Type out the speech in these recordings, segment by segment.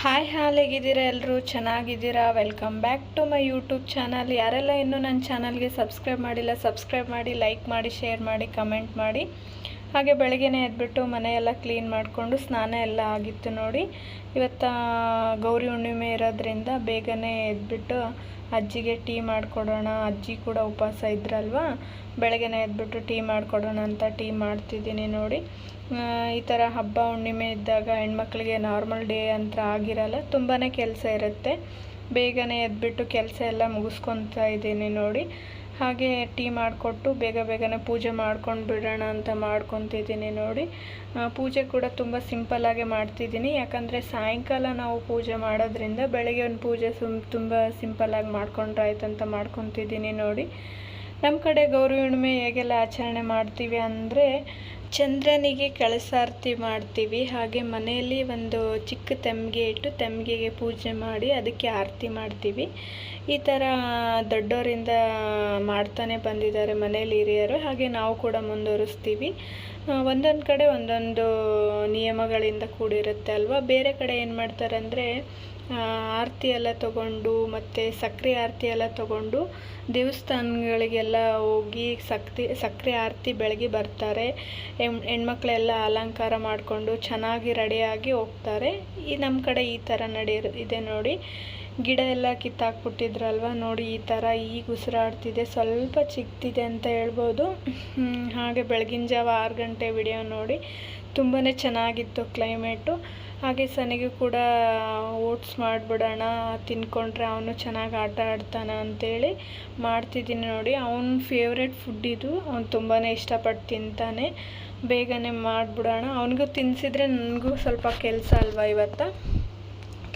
Hi ಹಾಲ್ ಹೇಗಿದ್ದೀರಾ ಎಲ್ಲರೂ ಚೆನ್ನಾಗಿದ್ದೀರಾ? Welcome back to my YouTube channel ಯಾರೆಲ್ಲ ಇನ್ನೂ ನನ್ನ ಚಾನಲ್ಗೆ ಸಬ್ಸ್ಕ್ರೈಬ್ ಮಾಡಿಲ್ಲ ಸಬ್ಸ್ಕ್ರೈಬ್ ಮಾಡಿ ಲೈಕ್ ಮಾಡಿ ಶೇರ್ ಮಾಡಿ ಕಮೆಂಟ್ ಮಾಡಿ. ಹಾಗೆ ಬೆಳಗ್ಗೆನೇ ಎದ್ಬಿಟ್ಟು ಮನೆಯೆಲ್ಲ ಕ್ಲೀನ್ ಮಾಡಿಕೊಂಡು ಸ್ನಾನ ಎಲ್ಲ ಆಗಿತ್ತು ನೋಡಿ. ಇವತ್ತು ಗೌರಿ ಹುಣ್ಣಿಮೆ ಇರೋದ್ರಿಂದ ಬೇಗನೆ ಎದ್ಬಿಟ್ಟು ಅಜ್ಜಿಗೆ ಟೀ ಮಾಡಿಕೊಡೋಣ. ಅಜ್ಜಿ ಕೂಡ ಉಪವಾಸ ಇದ್ರಲ್ವಾ? ಬೆಳಗ್ಗೆನೇ ಎದ್ಬಿಟ್ಟು ಟೀ ಮಾಡಿಕೊಡೋಣ ಅಂತ ಟೀ ಮಾಡ್ತಿದ್ದೀನಿ ನೋಡಿ. ಈ ಥರ ಹಬ್ಬ ಹುಣ್ಣಿಮೆ ಇದ್ದಾಗ ಹೆಣ್ಮಕ್ಳಿಗೆ ನಾರ್ಮಲ್ ಡೇ ಅಂತ ಆಗಿರಲ್ಲ ತುಂಬಾ ಕೆಲಸ ಇರುತ್ತೆ. ಬೇಗನೆ ಎದ್ಬಿಟ್ಟು ಕೆಲಸ ಎಲ್ಲ ಮುಗಿಸ್ಕೊತಾ ಇದ್ದೀನಿ ನೋಡಿ. ಹಾಗೆ ಟೀ ಮಾಡಿಕೊಟ್ಟು ಬೇಗ ಬೇಗನೆ ಪೂಜೆ ಮಾಡ್ಕೊಂಡು ಬಿಡೋಣ ಅಂತ ಮಾಡ್ಕೊತಿದ್ದೀನಿ ನೋಡಿ. ಪೂಜೆ ಕೂಡ ತುಂಬ ಸಿಂಪಲ್ಲಾಗೆ ಮಾಡ್ತಿದ್ದೀನಿ. ಯಾಕಂದರೆ ಸಾಯಂಕಾಲ ನಾವು ಪೂಜೆ ಮಾಡೋದ್ರಿಂದ ಬೆಳಗ್ಗೆ ಒಂದು ಪೂಜೆ ಸುಮ್ ತುಂಬ ಸಿಂಪಲ್ಲಾಗಿ ಮಾಡ್ಕೊಂಡ್ರೆ ಅಂತ ಮಾಡ್ಕೊತಿದ್ದೀನಿ ನೋಡಿ. ನಮ್ಮ ಕಡೆ ಗೌರಿ ಹುಣ್ಣಿಮೆ ಹೇಗೆಲ್ಲ ಆಚರಣೆ ಮಾಡ್ತೀವಿ ಅಂದರೆ ಚಂದ್ರನಿಗೆ ಕಳಸಾರ್ತಿ ಮಾಡ್ತೀವಿ. ಹಾಗೆ ಮನೆಯಲ್ಲಿ ಒಂದು ಚಿಕ್ಕ ತೆಮ್ಗೆ ಇಟ್ಟು ತೆಮ್ಗೆಗೆ ಪೂಜೆ ಮಾಡಿ ಅದಕ್ಕೆ ಆರತಿ ಮಾಡ್ತೀವಿ. ಈ ಥರ ದೊಡ್ಡವರಿಂದ ಮಾಡ್ತಾನೆ ಬಂದಿದ್ದಾರೆ ಮನೇಲಿ ಹಿರಿಯರು. ಹಾಗೆ ನಾವು ಕೂಡ ಮುಂದುವರಿಸ್ತೀವಿ. ಒಂದೊಂದು ಕಡೆ ಒಂದೊಂದು ನಿಯಮಗಳಿಂದ ಕೂಡಿರುತ್ತೆ ಅಲ್ವಾ? ಬೇರೆ ಕಡೆ ಏನು ಮಾಡ್ತಾರೆ ಅಂದರೆ ಆರತಿ ಎಲ್ಲ ತಗೊಂಡು ಮತ್ತು ಸಕ್ಕರೆ ಆರತಿ ಎಲ್ಲ ತಗೊಂಡು ದೇವಸ್ಥಾನಗಳಿಗೆಲ್ಲ ಹೋಗಿ ಸಕ್ತಿ ಸಕ್ಕರೆ ಆರತಿ ಬೆಳಗ್ಗೆ ಬರ್ತಾರೆ. ಹೆಣ್, ಹೆಣ್ಮಕ್ಳೆಲ್ಲ ಅಲಂಕಾರ ಮಾಡಿಕೊಂಡು ಚೆನ್ನಾಗಿ ರೆಡಿಯಾಗಿ ಹೋಗ್ತಾರೆ. ಈ ನಮ್ಮ ಕಡೆ ಈ ಥರ ನಡಿ ಇದೆ ನೋಡಿ. ಗಿಡ ಎಲ್ಲ ಕಿತ್ತಾಕ್ಬಿಟ್ಟಿದ್ರಲ್ವ ನೋಡಿ ಈ ಥರ ಈಗ ಉಸಿರಾಡ್ತಿದೆ. ಸ್ವಲ್ಪ ಚಿಕ್ತಿದೆ ಅಂತ ಹೇಳ್ಬೋದು. ಹಾಗೆ ಬೆಳಗಿನ ಜಾವ ಆರು ಗಂಟೆ ವಿಡಿಯೋ ನೋಡಿ. ತುಂಬಾ ಚೆನ್ನಾಗಿತ್ತು ಕ್ಲೈಮೇಟು. ಹಾಗೆ ಸನಿಗೂ ಕೂಡ ಓಟ್ಸ್ ಮಾಡಿಬಿಡೋಣ, ತಿನ್ಕೊಂಡ್ರೆ ಅವನು ಚೆನ್ನಾಗಿ ಆಟ ಆಡ್ತಾನೆ ಅಂತೇಳಿ ಮಾಡ್ತಿದ್ದೀನಿ ನೋಡಿ. ಅವನ ಫೇವ್ರೆಟ್ ಫುಡ್ ಇದು. ಅವ್ನು ತುಂಬಾ ಇಷ್ಟಪಟ್ಟು ತಿಂತಾನೆ. ಬೇಗನೆ ಮಾಡಿಬಿಡೋಣ. ಅವನಿಗೂ ತಿನ್ನಿಸಿದ್ರೆ ನನಗೂ ಸ್ವಲ್ಪ ಕೆಲಸ ಅಲ್ವಾ ಇವತ್ತು?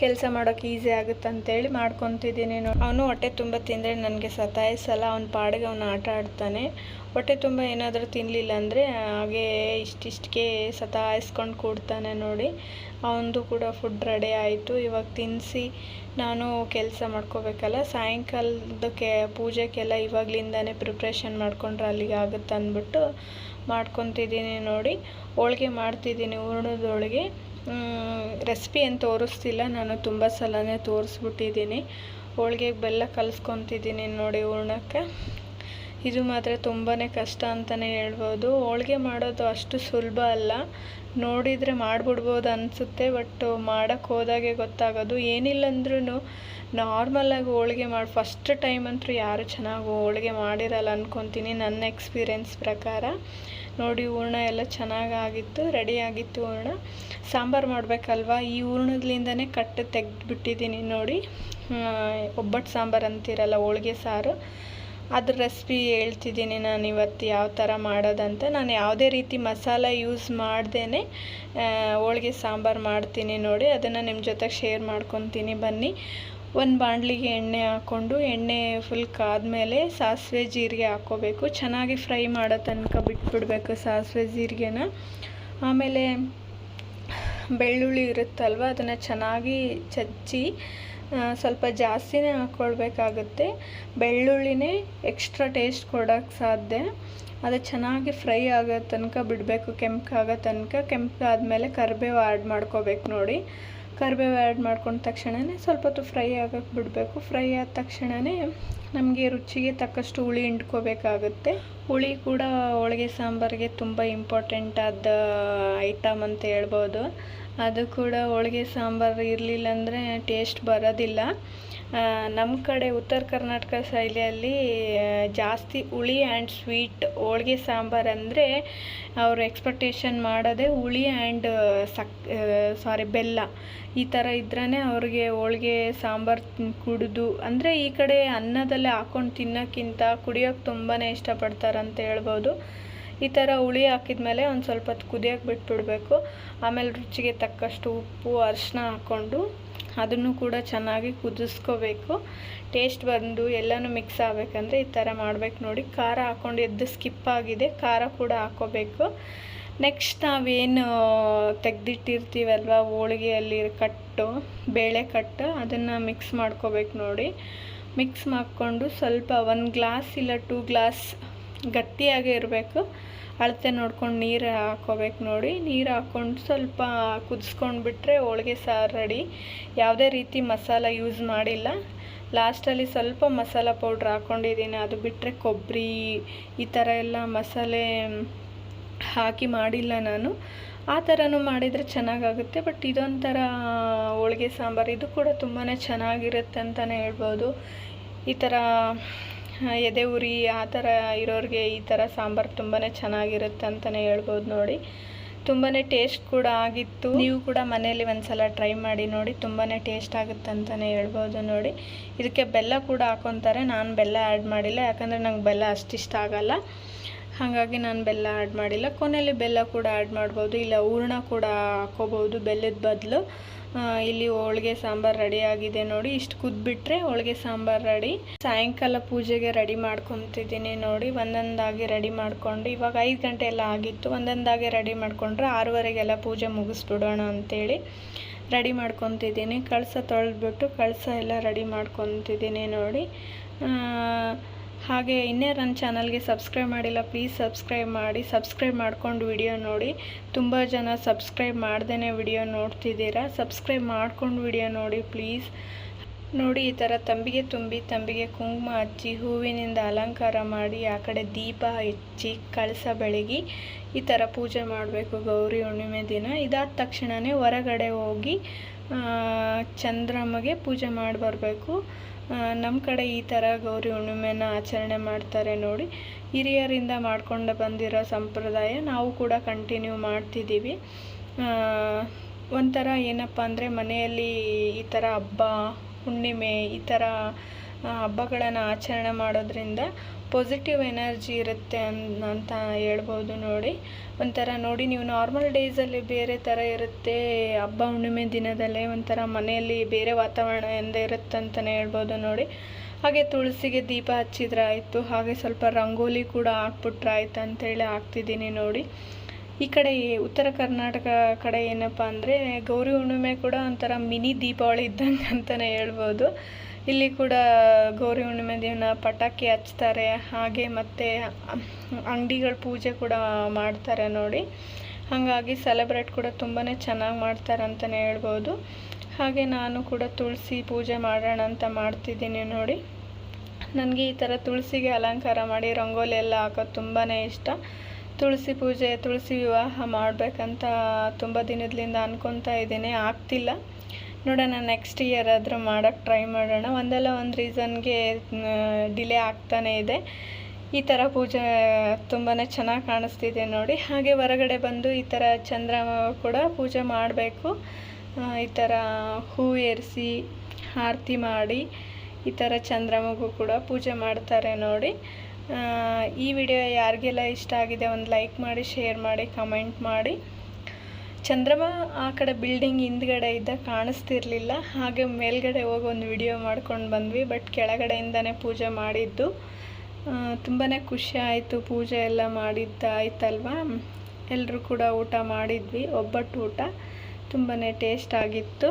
ಕೆಲಸ ಮಾಡೋಕೆ ಈಸಿ ಆಗುತ್ತೆ ಅಂತೇಳಿ ಮಾಡ್ಕೊತಿದ್ದೀನಿ. ಅವನು ಹೊಟ್ಟೆ ತುಂಬ ತಿಂದರೆ ನನಗೆ ಸತಾಯಿಸಲ್ಲ. ಅವ್ನ ಪಾಡಿಗೆ ಅವನು ಆಟ ಆಡ್ತಾನೆ. ಹೊಟ್ಟೆ ತುಂಬ ಏನಾದರೂ ತಿನ್ನಲಿಲ್ಲ ಅಂದರೆ ಹಾಗೆ ಇಷ್ಟಿಷ್ಟಕ್ಕೆ ಸತಾಯಿಸ್ಕೊಂಡು ಕೂಡ್ತಾನೆ ನೋಡಿ. ಅವನದು ಕೂಡ ಫುಡ್ ರೆಡಿ ಆಯಿತು. ಇವಾಗ ತಿನ್ನಿಸಿ ನಾನು ಕೆಲಸ ಮಾಡ್ಕೋಬೇಕಲ್ಲ. ಸಾಯಂಕಾಲದಕ್ಕೆ ಪೂಜೆಗೆಲ್ಲ ಇವಾಗಲಿಂದನೇ ಪ್ರಿಪ್ರೇಷನ್ ಮಾಡ್ಕೊಂಡ್ರೆ ಅಲ್ಲಿಗೆ ಆಗುತ್ತೆ ಅಂದ್ಬಿಟ್ಟು ಮಾಡ್ಕೊತಿದ್ದೀನಿ ನೋಡಿ. ಹೋಳಿಗೆ ಮಾಡ್ತಿದ್ದೀನಿ, ಹೂರ್ಣದ ಹೋಳ್ಗೆ. ರೆಸಿಪಿ ಏನು ತೋರಿಸ್ತಿಲ್ಲ. ನಾನು ತುಂಬ ಸಲನೇ ತೋರಿಸ್ಬಿಟ್ಟಿದ್ದೀನಿ ಹೋಳ್ಗೆಗೆ ಬೆಲ್ಲ ಕಲಿಸ್ಕೊತಿದ್ದೀನಿ ನೋಡಿ ಹೂರ್ಣಕ್ಕೆ. ಇದು ಮಾತ್ರ ತುಂಬಾ ಕಷ್ಟ ಅಂತಲೇ ಹೇಳ್ಬೋದು. ಹೋಳಿಗೆ ಮಾಡೋದು ಅಷ್ಟು ಸುಲಭ ಅಲ್ಲ. ನೋಡಿದರೆ ಮಾಡಿಬಿಡ್ಬೋದು ಅನಿಸುತ್ತೆ ಬಟ್ ಮಾಡೋಕ್ಕೆ ಹೋದಾಗೆ ಗೊತ್ತಾಗೋದು. ಏನಿಲ್ಲ ಅಂದ್ರೂ ನಾರ್ಮಲಾಗಿ ಹೋಳಿಗೆ ಮಾಡಿ ಫಸ್ಟ್ ಟೈಮ್ ಅಂತೂ ಯಾರು ಚೆನ್ನಾಗಿ ಹೋಳಿಗೆ ಮಾಡಿರಲ್ಲ ಅಂದ್ಕೊತೀನಿ ನನ್ನ ಎಕ್ಸ್ಪೀರಿಯೆನ್ಸ್ ಪ್ರಕಾರ. ನೋಡಿ ಹೂರ್ಣ ಎಲ್ಲ ಚೆನ್ನಾಗಾಗಿತ್ತು ರೆಡಿ ಆಗಿತ್ತು ಹೂರ್ಣ. ಸಾಂಬಾರು ಮಾಡಬೇಕಲ್ವಾ? ಈ ಹೂರ್ಣದ್ಲಿಂದನೇ ಕಟ್ಟು ತೆಗೆದುಬಿಟ್ಟಿದ್ದೀನಿ ನೋಡಿ. ಒಬ್ಬಟ್ಟು ಸಾಂಬಾರು ಅಂತೀರಲ್ಲ, ಹೋಳಿಗೆ ಸಾರು. ಅದ್ರ ರೆಸಿಪಿ ಹೇಳ್ತಿದ್ದೀನಿ ನಾನು ಇವತ್ತು ಯಾವ ಥರ ಮಾಡೋದಂತ. ನಾನು ಯಾವುದೇ ರೀತಿ ಮಸಾಲ ಯೂಸ್ ಮಾಡ್ದೇ ಹೋಳಿಗೆ ಸಾಂಬಾರು ಮಾಡ್ತೀನಿ ನೋಡಿ. ಅದನ್ನು ನಿಮ್ಮ ಜೊತೆಗೆ ಶೇರ್ ಮಾಡ್ಕೊತೀನಿ ಬನ್ನಿ. ಒಂದು ಬಾಣಲಿಗೆ ಎಣ್ಣೆ ಹಾಕ್ಕೊಂಡು ಎಣ್ಣೆ ಫುಲ್ ಕಾದ್ಮೇಲೆ ಸಾಸಿವೆ ಜೀರಿಗೆ ಹಾಕ್ಕೋಬೇಕು ಚೆನ್ನಾಗಿ ಫ್ರೈ ಮಾಡೋ ತನಕ ಬಿಟ್ಬಿಡ್ಬೇಕು ಸಾಸಿವೆ ಜೀರಿಗೆನ. ಆಮೇಲೆ ಬೆಳ್ಳುಳ್ಳಿ ಇರುತ್ತಲ್ವ, ಅದನ್ನು ಚೆನ್ನಾಗಿ ಚಚ್ಚಿ ಸ್ವಲ್ಪ ಜಾಸ್ತಿನೇ ಹಾಕ್ಕೊಳ್ಬೇಕಾಗುತ್ತೆ ಬೆಳ್ಳುಳ್ಳಿನೇ ಎಕ್ಸ್ಟ್ರಾ ಟೇಸ್ಟ್ ಕೊಡೋಕ್ಕೆ ಸಾಧ್ಯ. ಅದು ಚೆನ್ನಾಗಿ ಫ್ರೈ ಆಗೋ ತನಕ ಬಿಡಬೇಕು ಕೆಂಪಗಾಗೋ ತನಕ. ಕೆಂಪಗಾದ್ಮೇಲೆ ಕರಿಬೇವು ಆ್ಯಡ್ ಮಾಡ್ಕೋಬೇಕು ನೋಡಿ. ಕರಿಬೇವು ಆ್ಯಡ್ ಮಾಡ್ಕೊಂಡ ತಕ್ಷಣವೇ ಸ್ವಲ್ಪ ಹೊತ್ತು ಫ್ರೈ ಆಗಕ್ಕೆ ಬಿಡಬೇಕು. ಫ್ರೈ ಆದ ತಕ್ಷಣವೇ ನಮಗೆ ರುಚಿಗೆ ತಕ್ಕಷ್ಟು ಹುಳಿ ಹಿಂಡ್ಕೋಬೇಕಾಗುತ್ತೆ. ಹುಳಿ ಕೂಡ ಹೋಳಿಗೆ ಸಾಂಬಾರಿಗೆ ತುಂಬ ಇಂಪಾರ್ಟೆಂಟ್ ಆದ ಐಟಮ್ ಅಂತ ಹೇಳ್ಬೋದು. ಅದು ಕೂಡ ಹೋಳಿಗೆ ಸಾಂಬಾರು ಇರಲಿಲ್ಲ ಅಂದರೆ ಟೇಸ್ಟ್ ಬರೋದಿಲ್ಲ. ನಮ್ಮ ಕಡೆ ಉತ್ತರ ಕರ್ನಾಟಕ ಶೈಲಿಯಲ್ಲಿ ಜಾಸ್ತಿ ಹುಳಿ ಆ್ಯಂಡ್ ಸ್ವೀಟ್ ಹೋಳಿಗೆ ಸಾಂಬಾರು ಅಂದರೆ ಅವರು ಎಕ್ಸ್ಪೆಕ್ಟೇಷನ್ ಮಾಡೋದೇ ಹುಳಿ ಆ್ಯಂಡ್ ಸಕ್ ಸಾರಿ ಬೆಲ್ಲ ಈ ಥರ ಇದ್ರೇ ಅವ್ರಿಗೆ ಹೋಳಿಗೆ ಸಾಂಬಾರು ಕುಡಿದು ಅಂದರೆ ಈ ಕಡೆ ಅನ್ನದಲ್ಲೇ ಹಾಕ್ಕೊಂಡು ತಿನ್ನೋಕ್ಕಿಂತ ಕುಡಿಯೋಕ್ಕೆ ತುಂಬಾ ಇಷ್ಟಪಡ್ತಾರೆ ಅಂತ ಹೇಳ್ಬೋದು. ಈ ಥರ ಹುಳಿ ಹಾಕಿದ್ಮೇಲೆ ಒಂದು ಸ್ವಲ್ಪ ಹೊತ್ತು ಕುದಿಯೋಕೆ ಬಿಟ್ಬಿಡಬೇಕು. ಆಮೇಲೆ ರುಚಿಗೆ ತಕ್ಕಷ್ಟು ಉಪ್ಪು, ಅರಿಶಿನ ಹಾಕ್ಕೊಂಡು ಅದನ್ನು ಕೂಡ ಚೆನ್ನಾಗಿ ಕುದಿಸ್ಕೋಬೇಕು. ಟೇಸ್ಟ್ ಬಂದು ಎಲ್ಲನೂ ಮಿಕ್ಸ್ ಆಗಬೇಕಂದ್ರೆ ಈ ಥರ ಮಾಡಬೇಕು ನೋಡಿ. ಖಾರ ಹಾಕ್ಕೊಂಡು ಎದ್ದು ಸ್ಕಿಪ್ ಆಗಿದೆ. ಖಾರ ಕೂಡ ಹಾಕೋಬೇಕು ನೆಕ್ಸ್ಟ್ ನಾವೇನು, ತೆಗೆದಿಟ್ಟಿರ್ತೀವಲ್ವ, ಹೋಳಿಗೆಯಲ್ಲಿ ಕಟ್ಟು, ಬೇಳೆ ಕಟ್ಟು, ಅದನ್ನು ಮಿಕ್ಸ್ ಮಾಡ್ಕೋಬೇಕು ನೋಡಿ. ಮಿಕ್ಸ್ ಮಾಡಿಕೊಂಡು ಸ್ವಲ್ಪ ಒಂದು ಗ್ಲಾಸ್ ಇಲ್ಲ ಟೂ ಗ್ಲಾಸ್ ಗಟ್ಟಿಯಾಗೇ ಇರಬೇಕು. ಅಳತೆ ನೋಡ್ಕೊಂಡು ನೀರು ಹಾಕೋಬೇಕು ನೋಡಿ. ನೀರು ಹಾಕ್ಕೊಂಡು ಸ್ವಲ್ಪ ಕುದಿಸ್ಕೊಂಡು ಬಿಟ್ಟರೆ ಹೋಳಿಗೆ ಸಾರು ರೆಡಿ. ಯಾವುದೇ ರೀತಿ ಮಸಾಲ ಯೂಸ್ ಮಾಡಿಲ್ಲ. ಲಾಸ್ಟಲ್ಲಿ ಸ್ವಲ್ಪ ಮಸಾಲ ಪೌಡ್ರ್ ಹಾಕ್ಕೊಂಡಿದ್ದೀನಿ ಅದು ಬಿಟ್ಟರೆ ಕೊಬ್ಬರಿ, ಈ ಥರ ಎಲ್ಲ ಮಸಾಲೆ ಹಾಕಿ ಮಾಡಿಲ್ಲ ನಾನು. ಆ ಥರನೂ ಮಾಡಿದರೆ ಚೆನ್ನಾಗಾಗುತ್ತೆ. ಬಟ್ ಇದೊಂಥರ ಹೋಳಿಗೆ ಸಾಂಬಾರು, ಇದು ಕೂಡ ತುಂಬಾ ಚೆನ್ನಾಗಿರುತ್ತೆ ಅಂತಲೇ ಹೇಳ್ಬೋದು. ಈ ಥರ ಎದೆ ಉರಿ, ಆ ಥರ ಇರೋರಿಗೆ ಈ ಥರ ಸಾಂಬಾರು ತುಂಬಾ ಚೆನ್ನಾಗಿರುತ್ತೆ ಅಂತಲೇ ಹೇಳ್ಬೋದು ನೋಡಿ. ತುಂಬಾ ಟೇಸ್ಟ್ ಕೂಡ ಆಗಿತ್ತು. ನೀವು ಕೂಡ ಮನೆಯಲ್ಲಿ ಒಂದ್ಸಲ ಟ್ರೈ ಮಾಡಿ ನೋಡಿ ತುಂಬಾ ಟೇಸ್ಟ್ ಆಗುತ್ತೆ ಅಂತಲೇ ಹೇಳ್ಬೋದು ನೋಡಿ. ಇದಕ್ಕೆ ಬೆಲ್ಲ ಕೂಡ ಹಾಕೊತಾರೆ. ನಾನು ಬೆಲ್ಲ ಆ್ಯಡ್ ಮಾಡಿಲ್ಲ, ಯಾಕಂದರೆ ನಂಗೆ ಬೆಲ್ಲ ಅಷ್ಟಿಷ್ಟ ಆಗಲ್ಲ. ಹಾಗಾಗಿ ನಾನು ಬೆಲ್ಲ ಆ್ಯಡ್ ಮಾಡಿಲ್ಲ. ಕೊನೆಯಲ್ಲಿ ಬೆಲ್ಲ ಕೂಡ ಆ್ಯಡ್ ಮಾಡ್ಬೋದು. ಇಲ್ಲ, ಹೂರ್ಣ ಕೂಡ ಹಾಕ್ಕೋಬೋದು ಬೆಲ್ಲದ ಬದಲು. ಇಲ್ಲಿ ಹೋಳಿಗೆ, ಸಾಂಬಾರು ರೆಡಿ ಆಗಿದೆ ನೋಡಿ. ಇಷ್ಟು ಕುದ್ಬಿಟ್ರೆ ಹೋಳಿಗೆ, ಸಾಂಬಾರು ರೆಡಿ ಸಾಯಂಕಾಲ ಪೂಜೆಗೆ ರೆಡಿ ಮಾಡ್ಕೊತಿದ್ದೀನಿ ನೋಡಿ. ಒಂದೊಂದಾಗಿ ರೆಡಿ ಮಾಡಿಕೊಂಡು, ಇವಾಗ ಐದು ಗಂಟೆ ಎಲ್ಲ ಆಗಿತ್ತು. ಒಂದೊಂದಾಗಿ ರೆಡಿ ಮಾಡಿಕೊಂಡ್ರೆ ಆರೂವರೆಗೆಲ್ಲ ಪೂಜೆ ಮುಗಿಸ್ಬಿಡೋಣ ಅಂತೇಳಿ ರೆಡಿ ಮಾಡ್ಕೊತಿದ್ದೀನಿ. ಕಳಸ ತೊಳೆದ್ಬಿಟ್ಟು ಕಳಸ ಎಲ್ಲ ರೆಡಿ ಮಾಡ್ಕೊತಿದ್ದೀನಿ ನೋಡಿ. ಹಾಗೆ ಇನ್ನೇ ನನ್ನ ಚಾನಲ್ಗೆ ಸಬ್ಸ್ಕ್ರೈಬ್ ಮಾಡಿಲ್ಲ, ಪ್ಲೀಸ್ ಸಬ್ಸ್ಕ್ರೈಬ್ ಮಾಡಿ. ಸಬ್ಸ್ಕ್ರೈಬ್ ಮಾಡ್ಕೊಂಡು ವಿಡಿಯೋ ನೋಡಿ. ತುಂಬ ಜನ ಸಬ್ಸ್ಕ್ರೈಬ್ ಮಾಡ್ದೇ ವಿಡಿಯೋ ನೋಡ್ತಿದ್ದೀರಾ? ಸಬ್ಸ್ಕ್ರೈಬ್ ಮಾಡ್ಕೊಂಡು ವಿಡಿಯೋ ನೋಡಿ, ಪ್ಲೀಸ್. ನೋಡಿ, ಈ ಥರ ತಂಬಿಗೆ ತುಂಬಿ ತಂಬಿಗೆ ಕುಂಕುಮ ಹಚ್ಚಿ ಹೂವಿನಿಂದ ಅಲಂಕಾರ ಮಾಡಿ ಆ ಕಡೆ ದೀಪ ಹಚ್ಚಿ ಕಳಸ ಬೆಳಗಿ ಈ ಥರ ಪೂಜೆ ಮಾಡಬೇಕು ಗೌರಿ ಹುಣ್ಣಿಮೆ ದಿನ. ಇದಾದ ತಕ್ಷಣವೇ ಹೊರಗಡೆ ಹೋಗಿ ಚಂದ್ರಮ್ಮಗೆ ಪೂಜೆ ಮಾಡಿ ಬರಬೇಕು. ನಮ್ಮ ಕಡೆ ಈ ಥರ ಗೌರಿ ಹುಣ್ಣಿಮೆನ ಆಚರಣೆ ಮಾಡ್ತಾರೆ ನೋಡಿ. ಹಿರಿಯರಿಂದ ಮಾಡ್ಕೊಂಡು ಬಂದಿರೋ ಸಂಪ್ರದಾಯ ನಾವು ಕೂಡ ಕಂಟಿನ್ಯೂ ಮಾಡ್ತಿದ್ದೀವಿ. ಒಂಥರ ಏನಪ್ಪ ಅಂದರೆ ಮನೆಯಲ್ಲಿ ಈ ಥರ ಹಬ್ಬ ಹುಣ್ಣಿಮೆ ಈ ಥರ ಹಬ್ಬಗಳನ್ನು ಆಚರಣೆ ಮಾಡೋದ್ರಿಂದ ಪಾಸಿಟಿವ್ ಎನರ್ಜಿ ಇರುತ್ತೆ ಅನ್, ಅಂತ ಹೇಳ್ಬೋದು ನೋಡಿ. ಒಂಥರ ನೋಡಿ, ನೀವು ನಾರ್ಮಲ್ ಡೇಸಲ್ಲಿ ಬೇರೆ ಥರ ಇರುತ್ತೆ, ಹಬ್ಬ ಹುಣ್ಣಿಮೆ ದಿನದಲ್ಲೇ ಒಂಥರ ಮನೆಯಲ್ಲಿ ಬೇರೆ ವಾತಾವರಣ ಇರುತ್ತೆ ಅಂತಲೇ ಹೇಳ್ಬೋದು ನೋಡಿ. ಹಾಗೆ ತುಳಸಿಗೆ ದೀಪ ಹಚ್ಚಿದ್ರೆ ಆಯಿತು ಹಾಗೆ ಸ್ವಲ್ಪ ರಂಗೋಲಿ ಕೂಡ ಹಾಕ್ಬಿಟ್ರಾಯ್ತು ಅಂತೇಳಿ ಹಾಕ್ತಿದ್ದೀನಿ ನೋಡಿ. ಈ ಕಡೆ ಉತ್ತರ ಕರ್ನಾಟಕ ಕಡೆ ಏನಪ್ಪ ಅಂದರೆ ಗೌರಿ ಹುಣ್ಣಿಮೆ ಕೂಡ ಒಂಥರ ಮಿನಿ ದೀಪಾವಳಿ ಇದ್ದಂಗೆ ಅಂತಲೇ ಹೇಳ್ಬೋದು. ಇಲ್ಲಿ ಕೂಡ ಗೌರಿ ಹುಣ್ಣಿಮೆ ದಿನ ಪಟಾಕಿ ಹಚ್ತಾರೆ, ಹಾಗೆ ಮತ್ತು ಅಂಗಡಿಗಳ ಪೂಜೆ ಕೂಡ ಮಾಡ್ತಾರೆ ನೋಡಿ. ಹಾಗಾಗಿ ಸೆಲೆಬ್ರೇಟ್ ಕೂಡ ತುಂಬಾ ಚೆನ್ನಾಗಿ ಮಾಡ್ತಾರೆ ಅಂತಲೇ ಹೇಳ್ಬೋದು. ಹಾಗೆ ನಾನು ಕೂಡ ತುಳಸಿ ಪೂಜೆ ಮಾಡೋಣ ಅಂತ ಮಾಡ್ತಿದ್ದೀನಿ ನೋಡಿ. ನನಗೆ ಈ ಥರ ತುಳಸಿಗೆ ಅಲಂಕಾರ ಮಾಡಿ, ರಂಗೋಲಿ ಎಲ್ಲ ಹಾಕೋದು ತುಂಬಾ ಇಷ್ಟ. ತುಳಸಿ ಪೂಜೆ, ತುಳಸಿ ವಿವಾಹ ಮಾಡಬೇಕಂತ ತುಂಬ ದಿನದಿಂದ ಅಂದ್ಕೊತಾ ಇದ್ದೀನಿ. ಆಗ್ತಿಲ್ಲ. ನೋಡೋಣ ನೆಕ್ಸ್ಟ್ ಇಯರ್ ಆದರೂ ಮಾಡೋಕ್ಕೆ ಟ್ರೈ ಮಾಡೋಣ. ಒಂದಲ್ಲ ಒಂದು ರೀಸನ್ಗೆ ಡಿಲೇ ಆಗ್ತಾನೇ ಇದೆ. ಈ ಥರ ಪೂಜೆ ತುಂಬಾ ಚೆನ್ನಾಗಿ ಕಾಣಿಸ್ತಿದೆ ನೋಡಿ. ಹಾಗೆ ಹೊರಗಡೆ ಬಂದು ಈ ಥರ ಚಂದ್ರ ಕೂಡ ಪೂಜೆ ಮಾಡಬೇಕು. ಈ ಥರ ಹೂ ಏರಿಸಿ, ಆರತಿ ಮಾಡಿ ಈ ಥರ ಚಂದ್ರಮಗೂ ಕೂಡ ಪೂಜೆ ಮಾಡ್ತಾರೆ ನೋಡಿ. ಈ ವಿಡಿಯೋ ಯಾರಿಗೆಲ್ಲ ಇಷ್ಟ ಆಗಿದೆ ಒಂದು ಲೈಕ್ ಮಾಡಿ, ಶೇರ್ ಮಾಡಿ, ಕಮೆಂಟ್ ಮಾಡಿ. ಚಂದ್ರಮ ಆ ಕಡೆ ಬಿಲ್ಡಿಂಗ್ ಹಿಂದ್ಗಡೆ ಇದ್ದ ಕಾಣಿಸ್ತಿರ್ಲಿಲ್ಲ. ಹಾಗೆ ಮೇಲ್ಗಡೆ ಹೋಗಿ ಒಂದು ವಿಡಿಯೋ ಮಾಡ್ಕೊಂಡು ಬಂದ್ವಿ, ಬಟ್ ಕೆಳಗಡೆಯಿಂದನೇ ಪೂಜೆ ಮಾಡಿದ್ದು. ತುಂಬಾ ಖುಷಿ ಆಯಿತು, ಪೂಜೆ ಎಲ್ಲ ಮಾಡಿದ್ದಾಯ್ತಲ್ವ? ಎಲ್ಲರೂ ಕೂಡ ಊಟ ಮಾಡಿದ್ವಿ, ಒಬ್ಬಟ್ಟು ಊಟ. ತುಂಬಾ ಟೇಸ್ಟ್ ಆಗಿತ್ತು.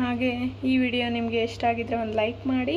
ಹಾಗೆ ಈ ವಿಡಿಯೋ ನಿಮಗೆ ಇಷ್ಟ ಆಗಿದ್ದರೆ ಒಂದು ಲೈಕ್ ಮಾಡಿ